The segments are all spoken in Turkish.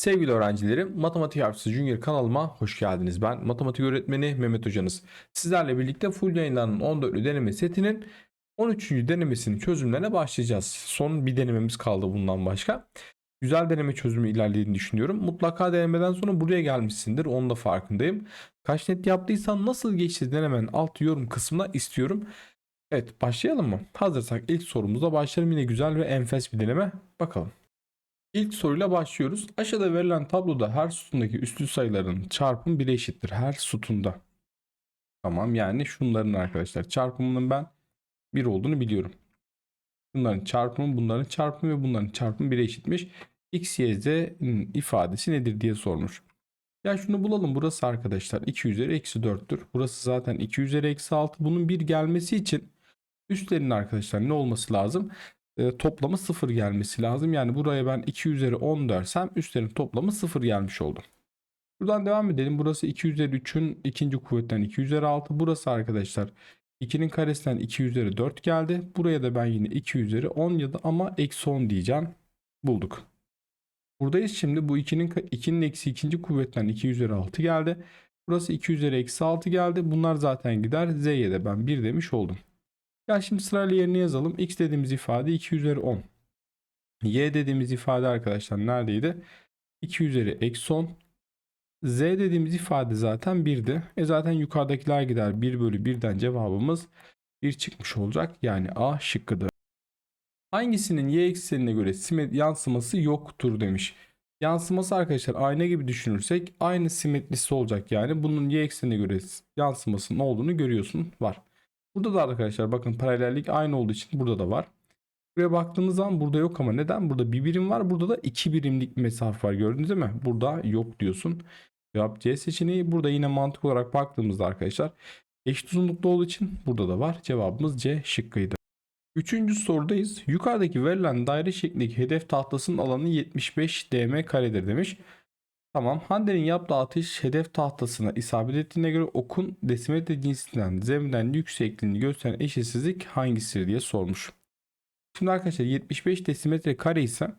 Sevgili öğrencilerim, Matematik Harfisi Junior kanalıma hoş geldiniz. Ben matematik öğretmeni Mehmet Hocanız. Sizlerle birlikte full yayınlanan 14'lü deneme setinin 13. denemesinin çözümlerine başlayacağız. Son bir denememiz kaldı bundan başka. Güzel deneme çözümü ilerlediğini düşünüyorum. Mutlaka denemeden sonra buraya gelmişsindir. Onun da farkındayım. Kaç net yaptıysan nasıl geçti denemenin alt yorum kısmına istiyorum. Evet başlayalım mı? Hazırsak ilk sorumuza başlayalım. Yine güzel ve enfes bir deneme. Bakalım. İlk soruyla başlıyoruz. Aşağıda verilen tabloda her sütundaki üslü sayıların çarpım 1'e eşittir. Her sütunda. Tamam yani şunların arkadaşlar çarpımının ben 1 olduğunu biliyorum. Bunların çarpımı, bunların çarpımı ve bunların çarpımı 1'e eşitmiş. X, Y, Z'nin ifadesi nedir diye sormuş. Ya şunu bulalım. Burası arkadaşlar 2 üzeri eksi 4'tür. Burası zaten 2 üzeri eksi 6. Bunun 1 gelmesi için üstlerinin arkadaşlar ne olması lazım? E, toplamı 0 gelmesi lazım. Yani buraya ben 2 üzeri 10 dersem üstlerin toplamı 0 gelmiş oldu. Buradan devam edelim. Burası 2 üzeri 3'ün ikinci kuvvetten 2 üzeri 6. Burası arkadaşlar 2'nin karesinden 2 üzeri 4 geldi. Buraya da ben yine 2 üzeri 10 ya da ama eksi 10 diyeceğim. Bulduk. Buradayız şimdi. Bu 2'nin 2'nin eksi ikinci kuvvetten 2 üzeri 6 geldi. Burası 2 üzeri eksi 6 geldi. Bunlar zaten gider. Z'ye de ben 1 demiş oldum. Ya şimdi sırayla yerine yazalım. X dediğimiz ifade 2 üzeri 10. Y dediğimiz ifade arkadaşlar neredeydi? 2 üzeri eksi 10. Z dediğimiz ifade zaten 1'di. E zaten yukarıdakiler gider. 1 bölü 1'den cevabımız 1 çıkmış olacak. Yani A şıkkıdır. Hangisinin y eksenine göre simet yansıması yoktur demiş. Yansıması arkadaşlar ayna gibi düşünürsek aynı simetrisi olacak yani. Bunun y eksenine göre yansımasının olduğunu görüyorsun var. Burada da arkadaşlar bakın paralellik aynı olduğu için burada da var. Buraya baktığımız zaman burada yok ama neden? Burada bir birim var. Burada da iki birimlik bir mesafe var. Gördünüz değil mi? Burada yok diyorsun. Cevap C seçeneği. Burada yine mantık olarak baktığımızda arkadaşlar eşit uzunlukta olduğu için burada da var. Cevabımız C şıkkıydı. Üçüncü sorudayız. Yukarıdaki verilen daire şeklindeki hedef tahtasının alanı 75 dm karedir demiş. Tamam. Hande'nin yaptığı atış hedef tahtasına isabet ettiğine göre okun desimetre cinsinden zeminden yüksekliğini gösteren eşitsizlik hangisidir diye sormuş. Şimdi arkadaşlar 75 desimetre kare ise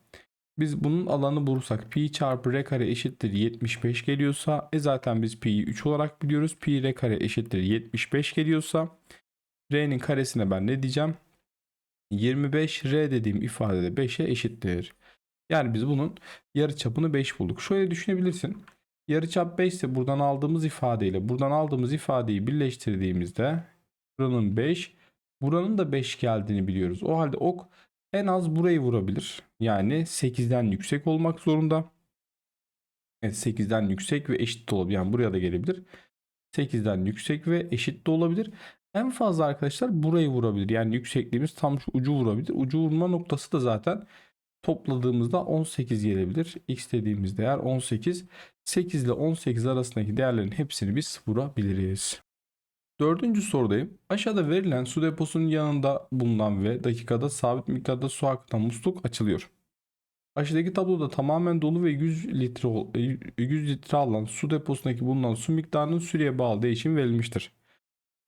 biz bunun alanı bulursak pi çarpı r kare eşittir 75 geliyorsa e zaten biz pi'yi 3 olarak biliyoruz. Pi r kare eşittir 75 geliyorsa r'nin karesine ben ne diyeceğim? 25 r dediğim ifade de 5'e eşittir. Yani biz bunun yarı çapını 5 bulduk. Şöyle düşünebilirsin. Yarı çap 5 ise buradan aldığımız ifadeyle buradan aldığımız ifadeyi birleştirdiğimizde buranın 5 buranın da 5 geldiğini biliyoruz. O halde ok en az burayı vurabilir. Yani 8'den yüksek olmak zorunda. Evet 8'den yüksek ve eşit de olabilir. Yani buraya da gelebilir. 8'den yüksek ve eşit de olabilir. En fazla arkadaşlar burayı vurabilir. Yani yüksekliğimiz tam şu ucu vurabilir. Ucu vurma noktası da zaten topladığımızda 18 gelebilir. X dediğimiz değer 18. 8 ile 18 arasındaki değerlerin hepsini biz vurabiliriz. Dördüncü sorudayım. Aşağıda verilen su deposunun yanında bulunan ve dakikada sabit miktarda su akıtan musluk açılıyor. Aşağıdaki tabloda tamamen dolu ve 100 litre 100 litre alan su deposundaki bulunan su miktarının süreye bağlı değişim verilmiştir.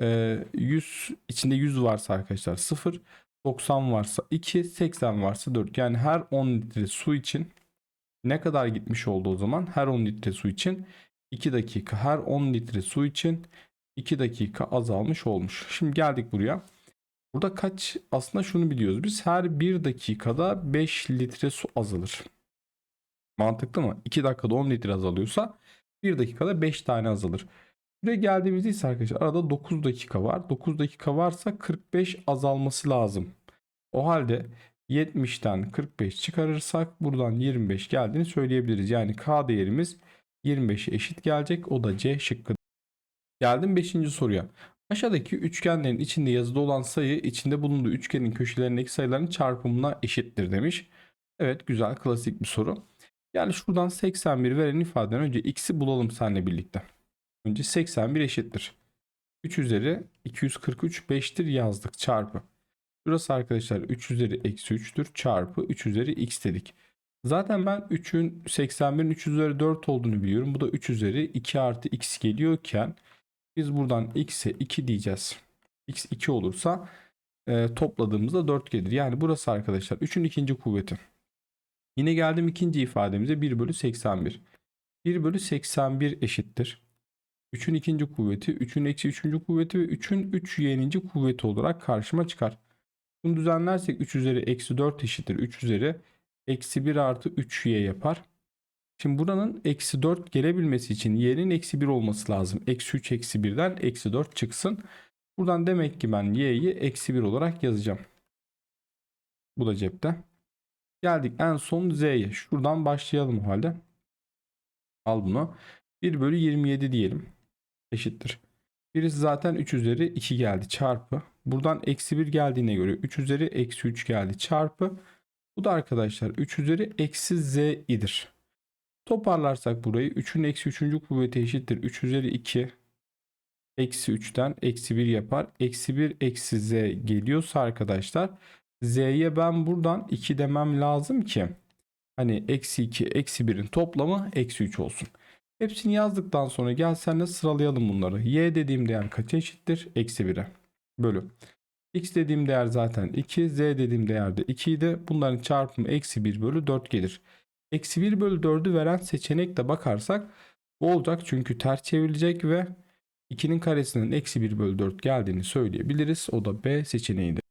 Ee, 100 içinde 100 varsa arkadaşlar 0, 90 varsa 2, 80 varsa 4. Yani her 10 litre su için ne kadar gitmiş oldu o zaman? Her 10 litre su için 2 dakika. Her 10 litre su için 2 dakika azalmış olmuş. Şimdi geldik buraya. Burada kaç aslında şunu biliyoruz. Biz her 1 dakikada 5 litre su azalır. Mantıklı mı? 2 dakikada 10 litre azalıyorsa 1 dakikada 5 tane azalır. Buraya geldiğimizde ise arkadaşlar arada 9 dakika var. 9 dakika varsa 45 azalması lazım. O halde 70'ten 45 çıkarırsak buradan 25 geldiğini söyleyebiliriz. Yani K değerimiz 25'e eşit gelecek. O da C şıkkı. Geldim 5. soruya. Aşağıdaki üçgenlerin içinde yazılı olan sayı içinde bulunduğu üçgenin köşelerindeki sayıların çarpımına eşittir demiş. Evet güzel klasik bir soru. Yani şuradan 81 veren ifadeden önce x'i bulalım seninle birlikte. Önce 81 eşittir. 3 üzeri 243 5'tir yazdık çarpı. Burası arkadaşlar 3 üzeri eksi 3'tür çarpı 3 üzeri x dedik. Zaten ben 3'ün 81'in 3 üzeri 4 olduğunu biliyorum. Bu da 3 üzeri 2 artı x geliyorken biz buradan x'e 2 diyeceğiz. x 2 olursa e, topladığımızda 4 gelir. Yani burası arkadaşlar 3'ün ikinci kuvveti. Yine geldim ikinci ifademize 1 bölü 81. 1 bölü 81 eşittir. 3'ün ikinci kuvveti, 3'ün eksi 3. kuvveti ve 3'ün 3 yeninci kuvveti olarak karşıma çıkar. Bunu düzenlersek 3 üzeri eksi 4 eşittir. 3 üzeri eksi 1 artı 3y yapar. Şimdi buranın eksi 4 gelebilmesi için y'nin eksi 1 olması lazım. Eksi 3 eksi 1'den eksi 4 çıksın. Buradan demek ki ben y'yi eksi 1 olarak yazacağım. Bu da cepte. Geldik en son z'ye. Şuradan başlayalım o halde. Al bunu. 1 bölü 27 diyelim. Eşittir. Birisi zaten 3 üzeri 2 geldi çarpı. Buradan eksi 1 geldiğine göre 3 üzeri eksi 3 geldi çarpı. Bu da arkadaşlar 3 üzeri eksi z idir. Toparlarsak burayı 3'ün eksi 3. kuvveti eşittir. 3 üzeri 2 eksi 3'ten eksi 1 yapar. Eksi 1 eksi z geliyorsa arkadaşlar z'ye ben buradan 2 demem lazım ki hani eksi 2 eksi 1'in toplamı eksi 3 olsun. Hepsini yazdıktan sonra gel senle sıralayalım bunları. Y dediğim değer kaça eşittir? Eksi 1'e. Bölü. X dediğim değer zaten 2. Z dediğim değer de 2 idi. Bunların çarpımı eksi 1 bölü 4 gelir. Eksi 1 bölü 4'ü veren seçenekle bakarsak bu olacak. Çünkü ters çevrilecek ve 2'nin karesinin eksi 1 bölü 4 geldiğini söyleyebiliriz. O da B seçeneğidir.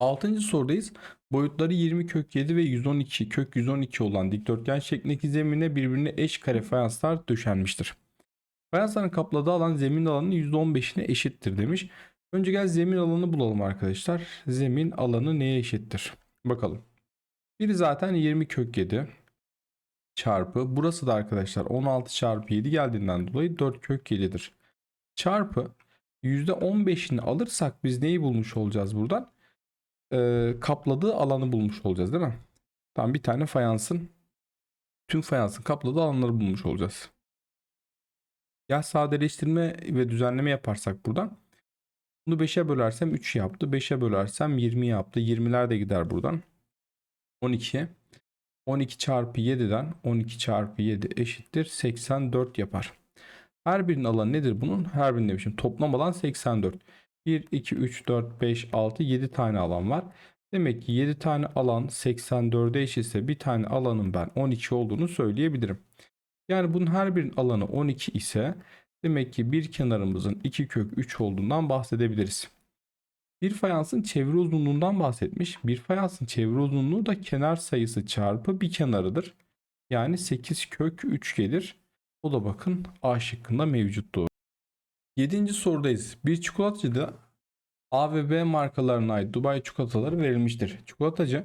6. sorudayız. Boyutları 20 kök 7 ve 112 kök 112 olan dikdörtgen şeklindeki zemine birbirine eş kare fayanslar döşenmiştir. Fayansların kapladığı alan zemin alanının %15'ine eşittir demiş. Önce gel zemin alanı bulalım arkadaşlar. Zemin alanı neye eşittir? Bakalım. Biri zaten 20 kök 7 çarpı. Burası da arkadaşlar 16 çarpı 7 geldiğinden dolayı 4 kök 7'dir. Çarpı %15'ini alırsak biz neyi bulmuş olacağız buradan? Ee, kapladığı alanı bulmuş olacağız değil mi? Tam bir tane fayansın tüm fayansın kapladığı alanları bulmuş olacağız. Ya sadeleştirme ve düzenleme yaparsak buradan bunu 5'e bölersem 3 yaptı. 5'e bölersem 20 yaptı. 20'ler de gider buradan. 12. 12 çarpı 7'den 12 çarpı 7 eşittir 84 yapar. Her birinin alanı nedir bunun? Her birinin demişim. Toplam alan 84. 1, 2, 3, 4, 5, 6, 7 tane alan var. Demek ki 7 tane alan 84'e eşitse bir tane alanın ben 12 olduğunu söyleyebilirim. Yani bunun her birinin alanı 12 ise demek ki bir kenarımızın 2 kök 3 olduğundan bahsedebiliriz. Bir fayansın çevre uzunluğundan bahsetmiş. Bir fayansın çevre uzunluğu da kenar sayısı çarpı bir kenarıdır. Yani 8 kök 3 gelir. O da bakın A şıkkında mevcuttu. 7. sorudayız. Bir çikolatacıda A ve B markalarına ait Dubai çikolataları verilmiştir. Çikolatacı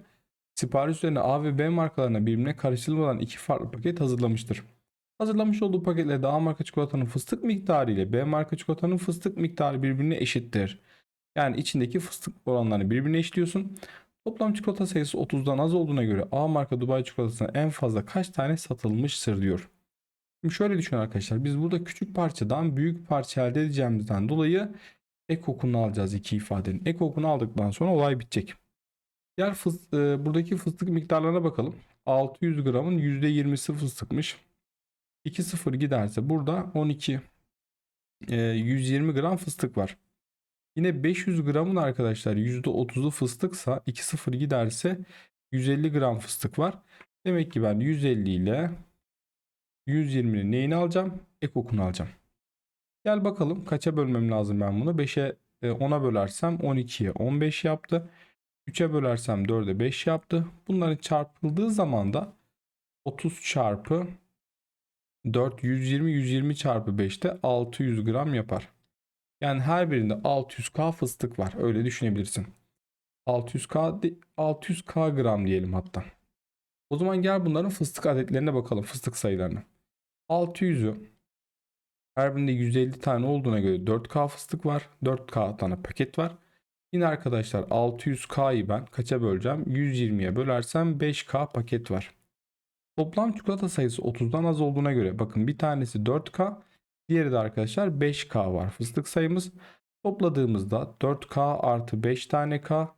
sipariş üzerine A ve B markalarına birbirine karıştırılmadan iki farklı paket hazırlamıştır. Hazırlamış olduğu paketlerde A marka çikolatanın fıstık miktarı ile B marka çikolatanın fıstık miktarı birbirine eşittir. Yani içindeki fıstık oranlarını birbirine eşliyorsun. Toplam çikolata sayısı 30'dan az olduğuna göre A marka Dubai çikolatasına en fazla kaç tane satılmıştır diyor. Şöyle düşünün arkadaşlar. Biz burada küçük parçadan büyük parça elde edeceğimizden dolayı ek okunu alacağız iki ifadenin. Ek okunu aldıktan sonra olay bitecek. Diğer fıs e, buradaki fıstık miktarlarına bakalım. 600 gramın %20'si fıstıkmış. 2 sıfır giderse burada 12 e, 120 gram fıstık var. Yine 500 gramın arkadaşlar %30'u fıstıksa 2 sıfır giderse 150 gram fıstık var. Demek ki ben 150 ile 120'nin neyini alacağım? Ek okunu alacağım. Gel bakalım kaça bölmem lazım ben bunu. 5'e 10'a bölersem 12'ye 15 yaptı. 3'e bölersem 4'e 5 yaptı. Bunların çarpıldığı zaman da 30 çarpı 4 120 120 çarpı 5'te 600 gram yapar. Yani her birinde 600k fıstık var. Öyle düşünebilirsin. 600k 600k gram diyelim hatta. O zaman gel bunların fıstık adetlerine bakalım. Fıstık sayılarına. 600'ü her birinde 150 tane olduğuna göre 4K fıstık var. 4K tane paket var. Yine arkadaşlar 600K'yı ben kaça böleceğim? 120'ye bölersem 5K paket var. Toplam çikolata sayısı 30'dan az olduğuna göre bakın bir tanesi 4K, diğeri de arkadaşlar 5K var fıstık sayımız. Topladığımızda 4K artı 5 tane K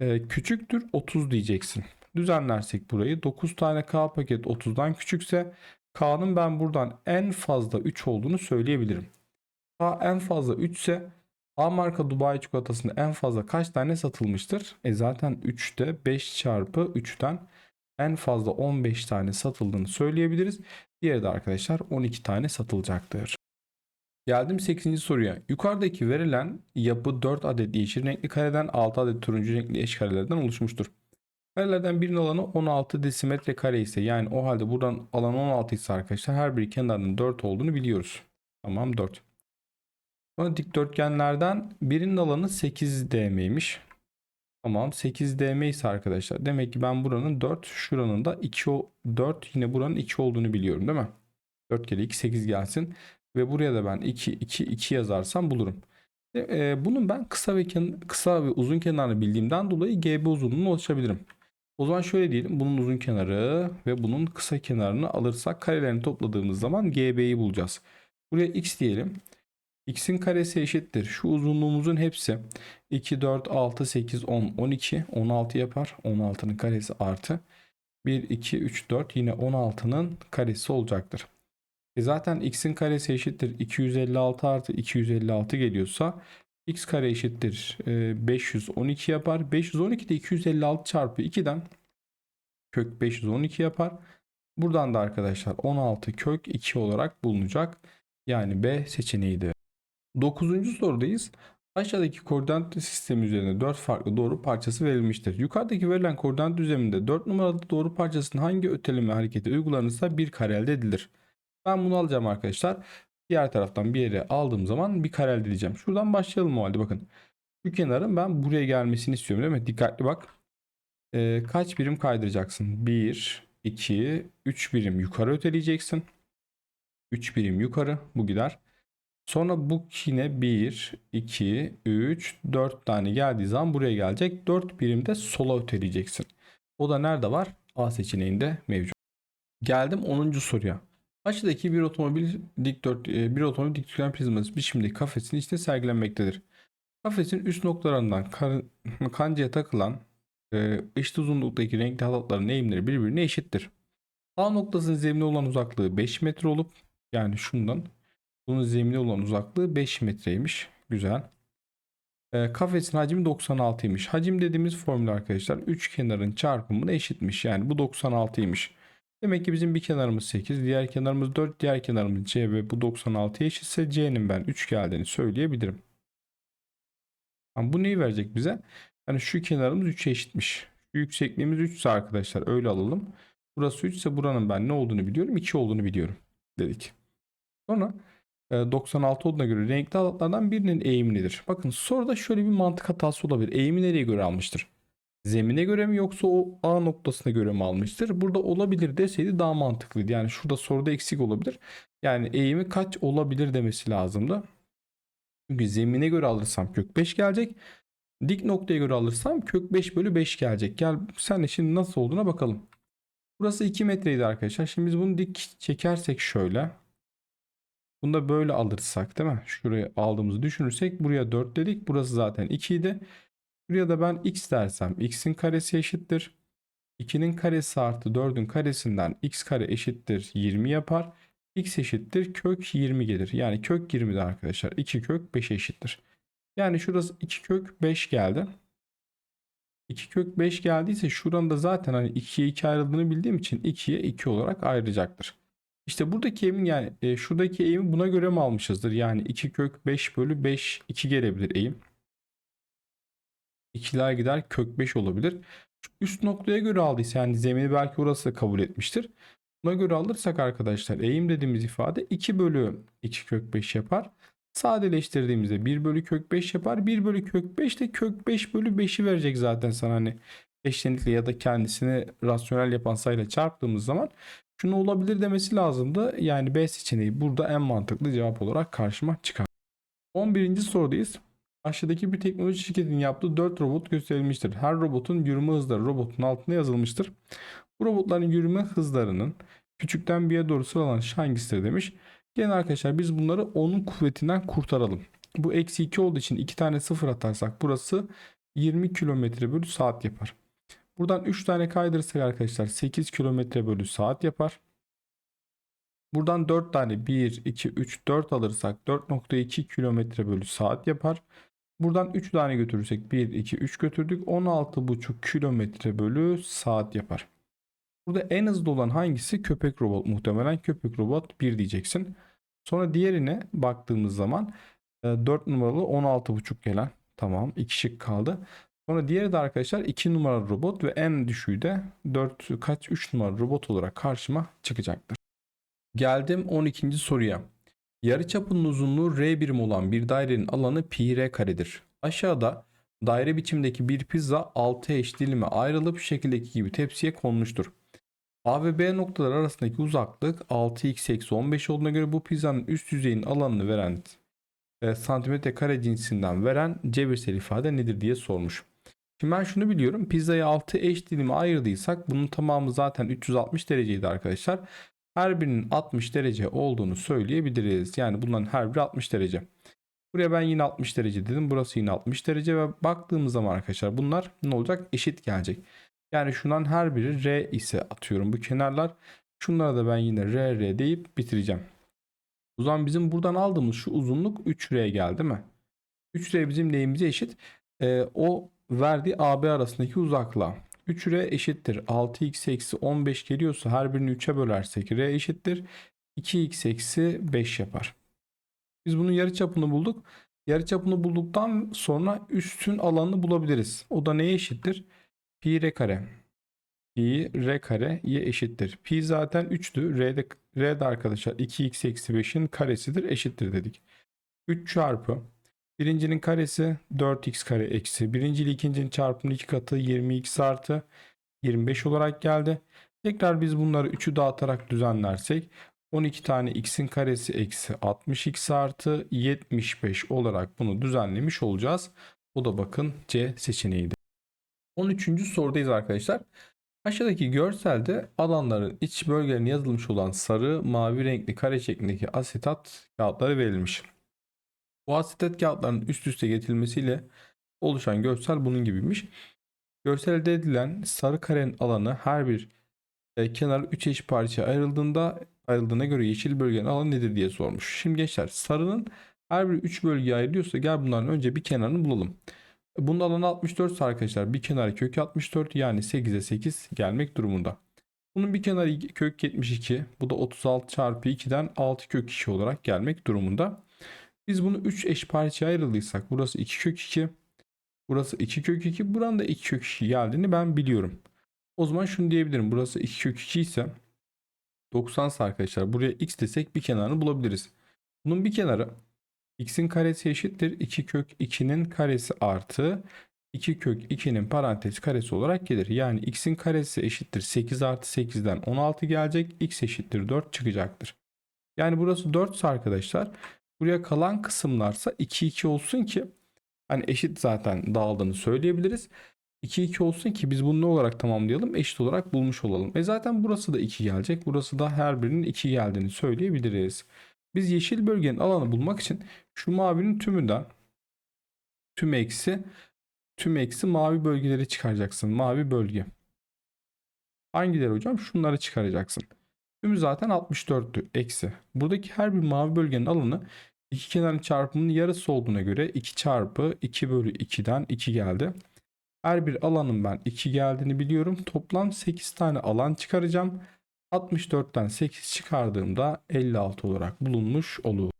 e, küçüktür 30 diyeceksin. Düzenlersek burayı 9 tane K paket 30'dan küçükse K'nın ben buradan en fazla 3 olduğunu söyleyebilirim. K en fazla 3 ise A marka Dubai çikolatasında en fazla kaç tane satılmıştır? E zaten 3'te 5 çarpı 3'ten en fazla 15 tane satıldığını söyleyebiliriz. Diğeri de arkadaşlar 12 tane satılacaktır. Geldim 8. soruya. Yukarıdaki verilen yapı 4 adet yeşil renkli kareden 6 adet turuncu renkli eş karelerden oluşmuştur. Karelerden birinin alanı 16 desimetre kare ise yani o halde buradan alan 16 ise arkadaşlar her biri kenarının 4 olduğunu biliyoruz. Tamam 4. Sonra dikdörtgenlerden birinin alanı 8 dm'ymiş. Tamam 8 dm ise arkadaşlar demek ki ben buranın 4 şuranın da 2 o- 4 yine buranın 2 olduğunu biliyorum değil mi? 4 kere 2 8 gelsin ve buraya da ben 2 2 2 yazarsam bulurum. E, e, bunun ben kısa ve kısa ve uzun kenarını bildiğimden dolayı GB uzunluğuna ulaşabilirim. O zaman şöyle diyelim. Bunun uzun kenarı ve bunun kısa kenarını alırsak karelerini topladığımız zaman GB'yi bulacağız. Buraya x diyelim. x'in karesi eşittir. Şu uzunluğumuzun hepsi 2, 4, 6, 8, 10, 12, 16 yapar. 16'nın karesi artı 1, 2, 3, 4 yine 16'nın karesi olacaktır. E zaten x'in karesi eşittir 256 artı 256 geliyorsa x kare eşittir e, 512 yapar. 512 de 256 çarpı 2'den kök 512 yapar. Buradan da arkadaşlar 16 kök 2 olarak bulunacak. Yani B seçeneğidir. 9. sorudayız. Aşağıdaki koordinat sistemi üzerinde 4 farklı doğru parçası verilmiştir. Yukarıdaki verilen koordinat düzleminde 4 numaralı doğru parçasının hangi öteleme hareketi uygulanırsa bir kare elde edilir. Ben bunu alacağım arkadaşlar. Diğer taraftan bir yere aldığım zaman bir kare elde edeceğim. Şuradan başlayalım o halde bakın. Şu kenarın ben buraya gelmesini istiyorum değil mi? Dikkatli bak. Ee, kaç birim kaydıracaksın? 1, 2, 3 birim yukarı öteleyeceksin. 3 birim yukarı bu gider. Sonra bu yine 1, 2, 3, 4 tane geldiği zaman buraya gelecek. 4 birim de sola öteleyeceksin. O da nerede var? A seçeneğinde mevcut. Geldim 10. soruya. Aşağıdaki bir otomobil dikdört e, bir otomobil dikdörtgen prizması biçimdeki kafesin içinde sergilenmektedir. Kafesin üst noktalarından kar- kancaya takılan e, eşit uzunluktaki renkli halatların eğimleri birbirine eşittir. A noktasının zemine olan uzaklığı 5 metre olup yani şundan bunun zemine olan uzaklığı 5 metreymiş. Güzel. E, kafesin hacmi 96'ymış. Hacim dediğimiz formül arkadaşlar 3 kenarın çarpımına eşitmiş. Yani bu 96'ymış. Demek ki bizim bir kenarımız 8, diğer kenarımız 4, diğer kenarımız C ve bu 96'ya eşitse C'nin ben 3 geldiğini söyleyebilirim. Ama bu neyi verecek bize? Yani şu kenarımız 3'e eşitmiş. Şu yüksekliğimiz 3 ise arkadaşlar öyle alalım. Burası 3 ise buranın ben ne olduğunu biliyorum? 2 olduğunu biliyorum dedik. Sonra e, 96 olduğuna göre renkli alatlardan birinin eğimi nedir? Bakın soruda şöyle bir mantık hatası olabilir. Eğimi nereye göre almıştır? Zemine göre mi yoksa o A noktasına göre mi almıştır? Burada olabilir deseydi daha mantıklıydı. Yani şurada soruda eksik olabilir. Yani eğimi kaç olabilir demesi lazımdı. Çünkü zemine göre alırsam kök 5 gelecek. Dik noktaya göre alırsam kök 5 bölü 5 gelecek. Gel sen de şimdi nasıl olduğuna bakalım. Burası 2 metreydi arkadaşlar. Şimdi biz bunu dik çekersek şöyle. Bunu da böyle alırsak değil mi? Şuraya aldığımızı düşünürsek buraya 4 dedik. Burası zaten 2 idi. Buraya da ben x dersem x'in karesi eşittir. 2'nin karesi artı 4'ün karesinden x kare eşittir 20 yapar. x eşittir kök 20 gelir. Yani kök 20'de arkadaşlar 2 kök 5 eşittir. Yani şurası 2 kök 5 geldi. 2 kök 5 geldiyse şuranın da zaten hani 2'ye 2 ayrıldığını bildiğim için 2'ye 2 olarak ayrılacaktır. İşte buradaki eğimin yani e, şuradaki eğimi buna göre mi almışızdır? Yani 2 kök 5 bölü 5 2 gelebilir eğim. 2'ler gider kök 5 olabilir. Üst noktaya göre aldıysa yani zemini belki orası da kabul etmiştir. Buna göre alırsak arkadaşlar eğim dediğimiz ifade 2 bölü 2 kök 5 yapar. Sadeleştirdiğimizde 1 bölü kök 5 yapar. 1 bölü kök 5 de kök 5 bölü 5'i verecek zaten sana hani eşlenikle ya da kendisini rasyonel yapan sayıyla çarptığımız zaman şunu olabilir demesi lazımdı. Yani B seçeneği burada en mantıklı cevap olarak karşıma çıkar. 11. sorudayız. Aşağıdaki bir teknoloji şirketinin yaptığı 4 robot gösterilmiştir. Her robotun yürüme hızları robotun altında yazılmıştır. Bu robotların yürüme hızlarının küçükten bir'e doğru sıralanışı hangisidir demiş. Gene arkadaşlar biz bunları 10'un kuvvetinden kurtaralım. Bu eksi 2 olduğu için 2 tane 0 atarsak burası 20 km bölü saat yapar. Buradan 3 tane kaydırırsak arkadaşlar 8 km bölü saat yapar. Buradan 4 tane 1, 2, 3, 4 alırsak 4.2 km bölü saat yapar. Buradan 3 tane götürürsek 1, 2, 3 götürdük. 16.5 km bölü saat yapar. Burada en hızlı olan hangisi? Köpek robot. Muhtemelen köpek robot 1 diyeceksin. Sonra diğerine baktığımız zaman 4 numaralı 16.5 gelen. Tamam 2 şık kaldı. Sonra diğeri de arkadaşlar 2 numaralı robot ve en düşüğü de 4 kaç 3 numaralı robot olarak karşıma çıkacaktır. Geldim 12. soruya. Yarıçapının uzunluğu r birim olan bir dairenin alanı pi r karedir. Aşağıda daire biçimdeki bir pizza 6 eş dilime ayrılıp şekildeki gibi tepsiye konmuştur. A ve B noktalar arasındaki uzaklık 6x eksi 15 olduğuna göre bu pizzanın üst yüzeyinin alanını veren e, santimetre kare cinsinden veren cebirsel ifade nedir diye sormuş. Şimdi ben şunu biliyorum. Pizzayı 6 eş dilime ayırdıysak bunun tamamı zaten 360 dereceydi arkadaşlar. Her birinin 60 derece olduğunu söyleyebiliriz. Yani bunların her biri 60 derece. Buraya ben yine 60 derece dedim. Burası yine 60 derece ve baktığımız zaman arkadaşlar bunlar ne olacak? Eşit gelecek. Yani şundan her biri R ise atıyorum bu kenarlar. Şunlara da ben yine R R deyip bitireceğim. O zaman bizim buradan aldığımız şu uzunluk 3R geldi mi? 3R bizim neyimize eşit? Ee, o verdiği AB arasındaki uzaklığa. 3R eşittir. 6x eksi 15 geliyorsa her birini 3'e bölersek R eşittir. 2x eksi 5 yapar. Biz bunun yarıçapını bulduk. Yarıçapını bulduktan sonra üstün alanını bulabiliriz. O da neye eşittir? Pi r kare. Pi r kare y eşittir. Pi zaten 3'tü. R'de, R'de arkadaşlar 2x eksi 5'in karesidir. Eşittir dedik. 3 çarpı birincinin karesi 4x kare eksi. Birinci ile ikincinin çarpımının iki katı 20x artı 25 olarak geldi. Tekrar biz bunları 3'ü dağıtarak düzenlersek 12 tane x'in karesi eksi 60x artı 75 olarak bunu düzenlemiş olacağız. O da bakın C seçeneğiydi. 13. sorudayız arkadaşlar. Aşağıdaki görselde alanların iç bölgelerine yazılmış olan sarı, mavi renkli kare şeklindeki asetat kağıtları verilmiş. Bu asetat kağıtların üst üste getirilmesiyle oluşan görsel bunun gibiymiş. Görselde edilen sarı karenin alanı her bir e, kenar 3 eş parçaya ayrıldığında ayrıldığına göre yeşil bölgenin alanı nedir diye sormuş. Şimdi gençler sarının her biri 3 bölgeye ayrılıyorsa gel bunların önce bir kenarını bulalım. Bunun alanı 64 ise arkadaşlar bir kenarı kök 64 yani 8'e 8 gelmek durumunda. Bunun bir kenarı kök 72 bu da 36 çarpı 2'den 6 kök 2 olarak gelmek durumunda. Biz bunu 3 eş parçaya ayrıldıysak burası 2 kök 2 burası 2 kök 2 buranın da 2 kök 2 geldiğini ben biliyorum. O zaman şunu diyebilirim burası 2 kök 2 ise 90 ise arkadaşlar buraya x desek bir kenarını bulabiliriz. Bunun bir kenarı x'in karesi eşittir 2 kök 2'nin karesi artı 2 kök 2'nin parantez karesi olarak gelir. Yani x'in karesi eşittir 8 artı 8'den 16 gelecek. x eşittir 4 çıkacaktır. Yani burası 4 ise arkadaşlar buraya kalan kısımlarsa 2 2 olsun ki hani eşit zaten dağıldığını söyleyebiliriz. 2 2 olsun ki biz bunu ne olarak tamamlayalım? Eşit olarak bulmuş olalım. E zaten burası da 2 gelecek. Burası da her birinin 2 geldiğini söyleyebiliriz. Biz yeşil bölgenin alanı bulmak için şu mavinin tümünden tüm eksi tüm eksi mavi bölgeleri çıkaracaksın. Mavi bölge. Hangileri hocam? Şunları çıkaracaksın. Tümü zaten 64'tü. Eksi. Buradaki her bir mavi bölgenin alanı iki kenarın çarpımının yarısı olduğuna göre 2 çarpı 2 bölü 2'den 2 geldi. Her bir alanın ben 2 geldiğini biliyorum. Toplam 8 tane alan çıkaracağım. 64'ten 8 çıkardığımda 56 olarak bulunmuş olur.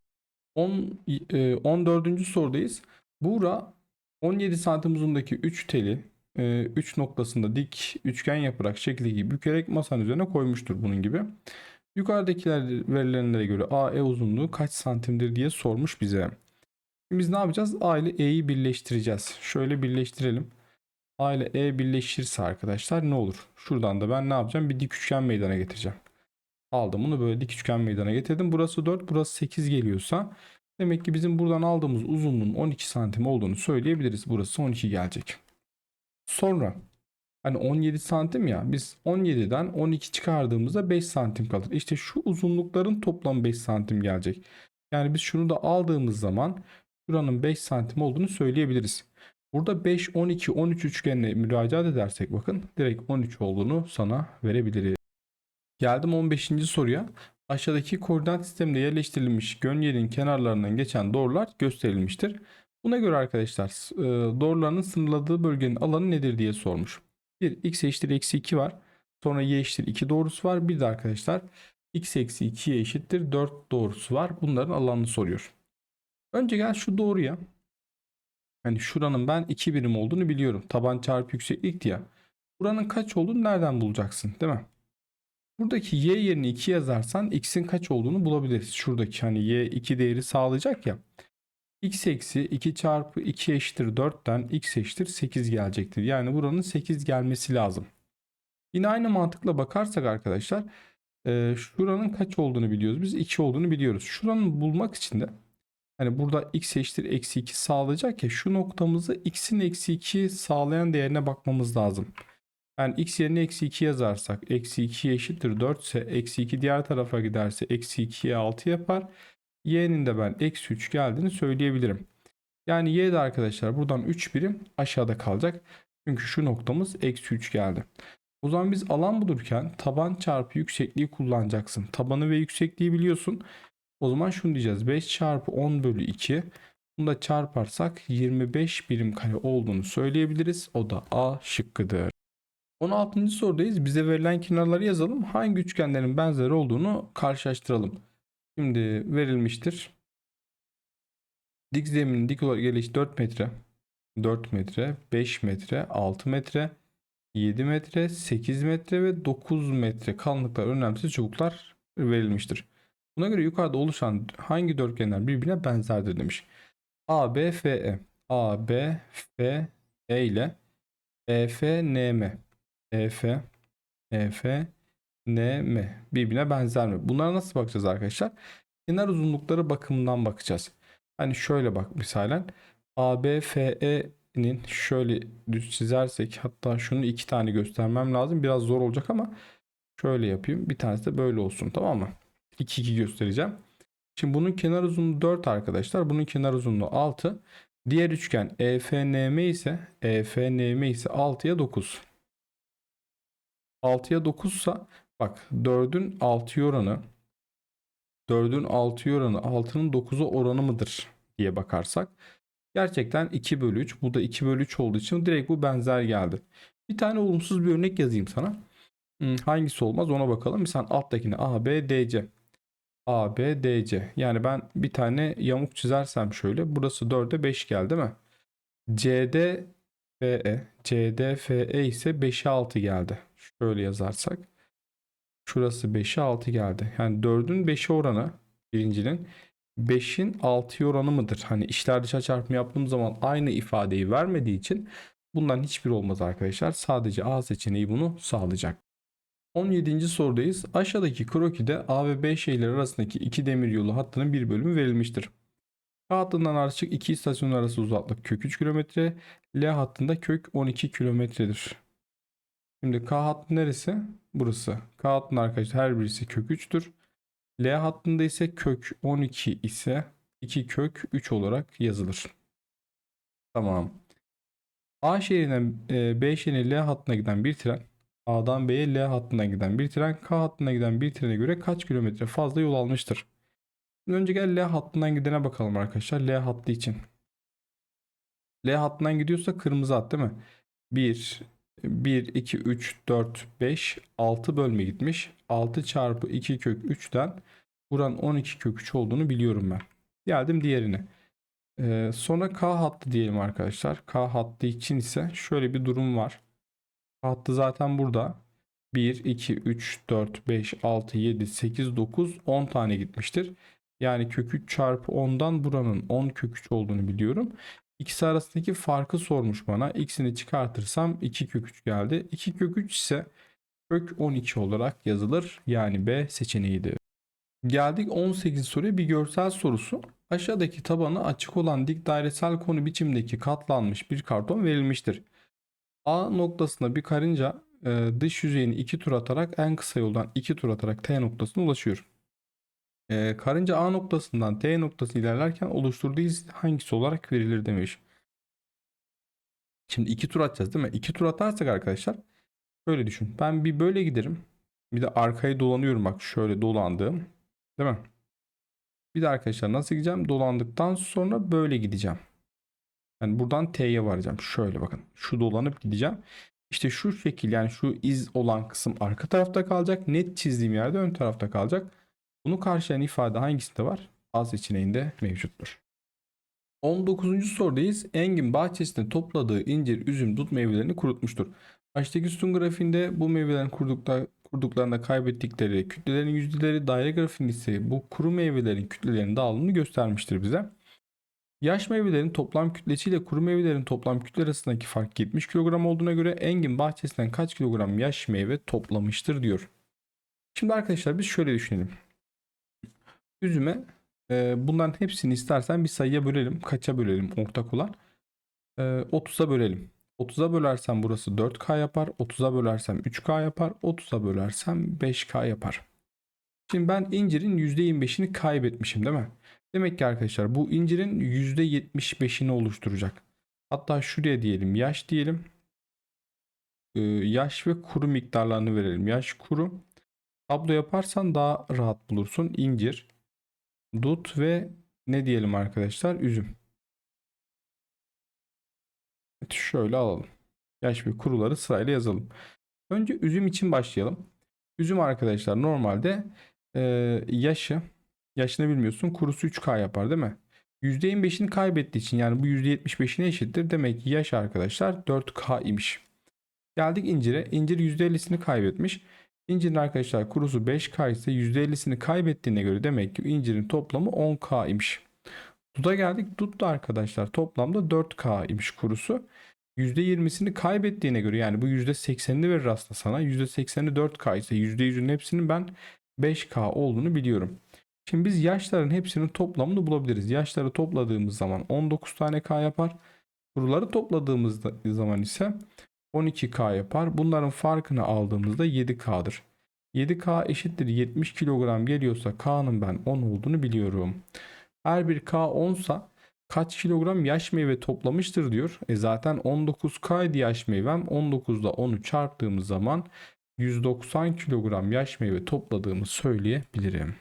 10, e, 14. sorudayız. Buğra 17 santim uzundaki 3 teli 3 noktasında dik üçgen yaparak şekli bükerek masanın üzerine koymuştur bunun gibi. Yukarıdakiler verilenlere göre AE uzunluğu kaç santimdir diye sormuş bize. Biz ne yapacağız? A ile E'yi birleştireceğiz. Şöyle birleştirelim. A ile E birleşirse arkadaşlar ne olur? Şuradan da ben ne yapacağım? Bir dik üçgen meydana getireceğim. Aldım bunu böyle dik üçgen meydana getirdim. Burası 4, burası 8 geliyorsa demek ki bizim buradan aldığımız uzunluğun 12 santim olduğunu söyleyebiliriz. Burası 12 gelecek. Sonra hani 17 santim ya biz 17'den 12 çıkardığımızda 5 santim kalır. İşte şu uzunlukların toplam 5 santim gelecek. Yani biz şunu da aldığımız zaman şuranın 5 santim olduğunu söyleyebiliriz. Burada 5, 12, 13 üçgenine müracaat edersek bakın direkt 13 olduğunu sana verebiliriz. Geldim 15. soruya. Aşağıdaki koordinat sisteminde yerleştirilmiş gönyerin kenarlarından geçen doğrular gösterilmiştir. Buna göre arkadaşlar e, doğruların sınırladığı bölgenin alanı nedir diye sormuş. 1 x eşittir eksi 2 var. Sonra y eşittir 2 doğrusu var. Bir de arkadaşlar x eksi 2'ye eşittir 4 doğrusu var. Bunların alanını soruyor. Önce gel şu doğruya. Hani şuranın ben 2 birim olduğunu biliyorum. Taban çarpı yükseklik ya. Buranın kaç olduğunu nereden bulacaksın değil mi? Buradaki y yerine 2 yazarsan x'in kaç olduğunu bulabiliriz. Şuradaki hani y 2 değeri sağlayacak ya. X eksi 2 çarpı 2 eşittir 4'ten x eşittir 8 gelecektir. Yani buranın 8 gelmesi lazım. Yine aynı mantıkla bakarsak arkadaşlar e, şuranın kaç olduğunu biliyoruz. Biz 2 olduğunu biliyoruz. Şuranın bulmak için de hani burada x eşittir eksi 2 sağlayacak ya şu noktamızı x'in eksi 2 sağlayan değerine bakmamız lazım. Yani x yerine eksi 2 yazarsak eksi 2 eşittir 4 ise eksi 2 diğer tarafa giderse eksi 2'ye 6 yapar. Y'nin de ben eksi 3 geldiğini söyleyebilirim. Yani y de arkadaşlar buradan 3 birim aşağıda kalacak. Çünkü şu noktamız eksi 3 geldi. O zaman biz alan bulurken taban çarpı yüksekliği kullanacaksın. Tabanı ve yüksekliği biliyorsun. O zaman şunu diyeceğiz. 5 çarpı 10 bölü 2. Bunu da çarparsak 25 birim kare olduğunu söyleyebiliriz. O da A şıkkıdır. 16. sorudayız. Bize verilen kenarları yazalım. Hangi üçgenlerin benzeri olduğunu karşılaştıralım. Şimdi verilmiştir. Dik zeminin dik olarak geliş 4 metre. 4 metre, 5 metre, 6 metre, 7 metre, 8 metre ve 9 metre kalınlıklar önemsiz çubuklar verilmiştir. Buna göre yukarıda oluşan hangi dörtgenler birbirine benzerdir demiş. A, B, F, E. A, B, F, E ile E, F, N, M. EF, EF, NM birbirine benzer mi? Bunlara nasıl bakacağız arkadaşlar? Kenar uzunlukları bakımından bakacağız. Hani şöyle bak misalen ABFE'nin şöyle düz çizersek hatta şunu iki tane göstermem lazım. Biraz zor olacak ama şöyle yapayım. Bir tanesi de böyle olsun tamam mı? 2 2 göstereceğim. Şimdi bunun kenar uzunluğu 4 arkadaşlar. Bunun kenar uzunluğu 6. Diğer üçgen EFNM ise EFNM ise 6'ya 9. 6'ya 9 ise bak 4'ün 6'ya oranı 4'ün 6'ya oranı 6'nın 9'a oranı mıdır diye bakarsak gerçekten 2 bölü 3 bu da 2 bölü 3 olduğu için direkt bu benzer geldi. Bir tane olumsuz bir örnek yazayım sana. Hmm, Hangisi olmaz ona bakalım. Mesela alttakine A, B, D, C. A, B, D, C. Yani ben bir tane yamuk çizersem şöyle. Burası 4'e 5 geldi değil mi? CD, FE. CD, FE ise 5'e 6 geldi. Şöyle yazarsak. Şurası 5'e 6 geldi. Yani 4'ün 5'e oranı birincinin 5'in 6'ya oranı mıdır? Hani işler dışa çarpımı yaptığım zaman aynı ifadeyi vermediği için bundan hiçbir olmaz arkadaşlar. Sadece A seçeneği bunu sağlayacak. 17. sorudayız. Aşağıdaki krokide A ve B şehirleri arasındaki iki demiryolu hattının bir bölümü verilmiştir. K hattından ardışık iki istasyon arası uzaklık kök 3 kilometre. L hattında kök 12 kilometredir. Şimdi K hattı neresi? Burası. K hattının arkadaşlar her birisi kök 3'tür. L hattında ise kök 12 ise 2 kök 3 olarak yazılır. Tamam. A şehrinden e, B şehrine L hattına giden bir tren A'dan B'ye L hattından giden bir tren K hattına giden bir trene göre kaç kilometre fazla yol almıştır? Önce gel L hattından gidene bakalım arkadaşlar. L hattı için. L hattından gidiyorsa kırmızı hat değil mi? 1, 1, 2, 3, 4, 5, 6 bölme gitmiş. 6 çarpı 2 kök 3'ten buranın 12 kök 3 olduğunu biliyorum ben. Geldim diğerine. Ee, sonra K hattı diyelim arkadaşlar. K hattı için ise şöyle bir durum var. K hattı zaten burada. 1, 2, 3, 4, 5, 6, 7, 8, 9, 10 tane gitmiştir. Yani kök 3 çarpı 10'dan buranın 10 kök 3 olduğunu biliyorum. İkisi arasındaki farkı sormuş bana. X'ini çıkartırsam 2 kök 3 geldi. 2 kök 3 ise kök 12 olarak yazılır. Yani B seçeneğidir. Geldik 18 soruya bir görsel sorusu. Aşağıdaki tabanı açık olan dik dairesel konu biçimdeki katlanmış bir karton verilmiştir. A noktasında bir karınca e, dış yüzeyini 2 tur atarak en kısa yoldan 2 tur atarak T noktasına ulaşıyor. E, karınca A noktasından T noktasına ilerlerken oluşturduğu iz hangisi olarak verilir demiş. Şimdi 2 tur atacağız değil mi? 2 tur atarsak arkadaşlar şöyle düşün. Ben bir böyle giderim. Bir de arkayı dolanıyorum bak şöyle dolandığım. Değil mi? Bir de arkadaşlar nasıl gideceğim? Dolandıktan sonra böyle gideceğim. Yani buradan T'ye varacağım. Şöyle bakın. Şu dolanıp gideceğim. İşte şu şekil yani şu iz olan kısım arka tarafta kalacak. Net çizdiğim yerde ön tarafta kalacak. Bunu karşılayan ifade hangisinde var? A seçeneğinde mevcuttur. 19. sorudayız. Engin bahçesinde topladığı incir, üzüm, dut meyvelerini kurutmuştur. Baştaki sütun grafiğinde bu meyvelerin kurdukta, kurduklarında kaybettikleri kütlelerin yüzdeleri, daire grafiğinde ise bu kuru meyvelerin kütlelerinin dağılımını göstermiştir bize. Yaş meyvelerin toplam kütlesi ile kuru meyvelerin toplam kütle arasındaki fark 70 kilogram olduğuna göre Engin bahçesinden kaç kilogram yaş meyve toplamıştır diyor. Şimdi arkadaşlar biz şöyle düşünelim. Üzüme e, bunların hepsini istersen bir sayıya bölelim. Kaça bölelim ortak olan? E, 30'a bölelim. 30'a bölersem burası 4K yapar. 30'a bölersem 3K yapar. 30'a bölersem 5K yapar. Şimdi ben incirin %25'ini kaybetmişim değil mi? Demek ki arkadaşlar bu incirin %75'ini oluşturacak. Hatta şuraya diyelim yaş diyelim. Ee, yaş ve kuru miktarlarını verelim. Yaş kuru. Tablo yaparsan daha rahat bulursun. İncir, dut ve ne diyelim arkadaşlar? Üzüm. Evet, şöyle alalım. Yaş ve kuruları sırayla yazalım. Önce üzüm için başlayalım. Üzüm arkadaşlar normalde e, yaşı yaşını bilmiyorsun kurusu 3K yapar değil mi? %25'ini kaybettiği için yani bu %75'ine eşittir. Demek ki yaş arkadaşlar 4K imiş. Geldik incire. İncir %50'sini kaybetmiş. İncirin arkadaşlar kurusu 5K ise %50'sini kaybettiğine göre demek ki incirin toplamı 10K imiş. Duda geldik. Dut da arkadaşlar toplamda 4K imiş kurusu. %20'sini kaybettiğine göre yani bu %80'ini verir aslında sana. %80'i 4K ise %100'ün hepsinin ben 5K olduğunu biliyorum. Şimdi biz yaşların hepsinin toplamını bulabiliriz. Yaşları topladığımız zaman 19 tane K yapar. Kuruları topladığımız zaman ise 12K yapar. Bunların farkını aldığımızda 7K'dır. 7K eşittir 70 kilogram geliyorsa K'nın ben 10 olduğunu biliyorum. Her bir K 10 sa kaç kilogram yaş meyve toplamıştır diyor. E zaten 19K idi yaş meyvem. 19'da 10'u çarptığımız zaman 190 kilogram yaş meyve topladığımı söyleyebilirim.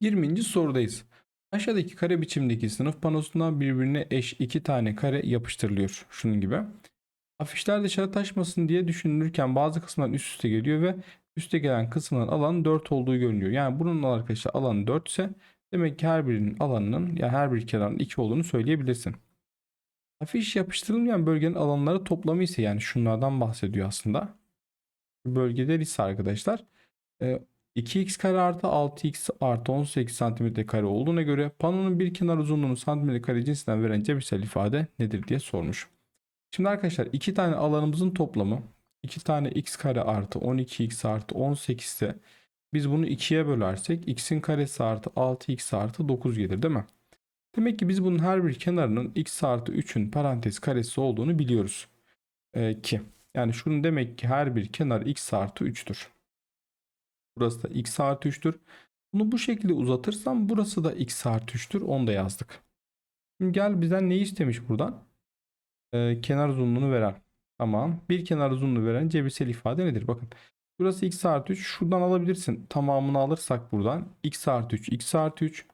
20. sorudayız. Aşağıdaki kare biçimdeki sınıf panosuna birbirine eş iki tane kare yapıştırılıyor. Şunun gibi. Afişler dışarı taşmasın diye düşünülürken bazı kısımlar üst üste geliyor ve üste gelen kısımların alanı 4 olduğu görünüyor. Yani bunun arkadaşlar alanı 4 ise demek ki her birinin alanının ya yani her bir kenarının 2 olduğunu söyleyebilirsin. Afiş yapıştırılmayan bölgenin alanları toplamı ise yani şunlardan bahsediyor aslında. Bölgeler ise arkadaşlar 2x kare artı 6x artı 18 santimetre kare olduğuna göre panonun bir kenar uzunluğunu santimetre kare cinsinden veren cebirsel ifade nedir diye sormuş. Şimdi arkadaşlar iki tane alanımızın toplamı 2 tane x kare artı 12x artı 18 ise biz bunu 2'ye bölersek x'in karesi artı 6x artı 9 gelir değil mi? Demek ki biz bunun her bir kenarının x artı 3'ün parantez karesi olduğunu biliyoruz. Ee, ki yani şunun demek ki her bir kenar x artı 3'tür. Burası da x artı 3'tür. Bunu bu şekilde uzatırsam burası da x artı 3'tür. Onu da yazdık. Şimdi gel bizden neyi istemiş buradan? Ee, kenar uzunluğunu veren. Tamam. Bir kenar uzunluğu veren cebirsel ifade nedir? Bakın. Burası x artı 3. Şuradan alabilirsin. Tamamını alırsak buradan. x artı 3. x artı 3.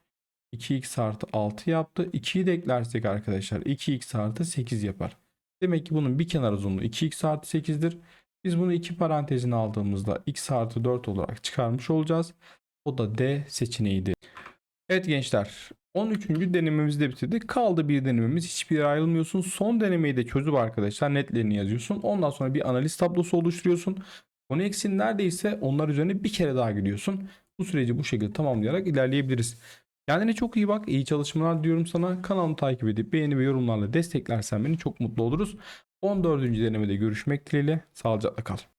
2x artı 6 yaptı. 2'yi de eklersek arkadaşlar 2x artı 8 yapar. Demek ki bunun bir kenar uzunluğu 2x artı 8'dir. Biz bunu iki parantezine aldığımızda x artı 4 olarak çıkarmış olacağız. O da D seçeneğiydi. Evet gençler 13. denememizi de bitirdik. Kaldı bir denememiz. Hiçbir yere ayrılmıyorsun. Son denemeyi de çözüp arkadaşlar netlerini yazıyorsun. Ondan sonra bir analiz tablosu oluşturuyorsun. Konu eksin neredeyse onlar üzerine bir kere daha gidiyorsun. Bu süreci bu şekilde tamamlayarak ilerleyebiliriz. Kendine çok iyi bak. İyi çalışmalar diyorum sana. Kanalımı takip edip beğeni ve yorumlarla desteklersen beni çok mutlu oluruz. 14. denemede görüşmek dileğiyle. Sağlıcakla kal.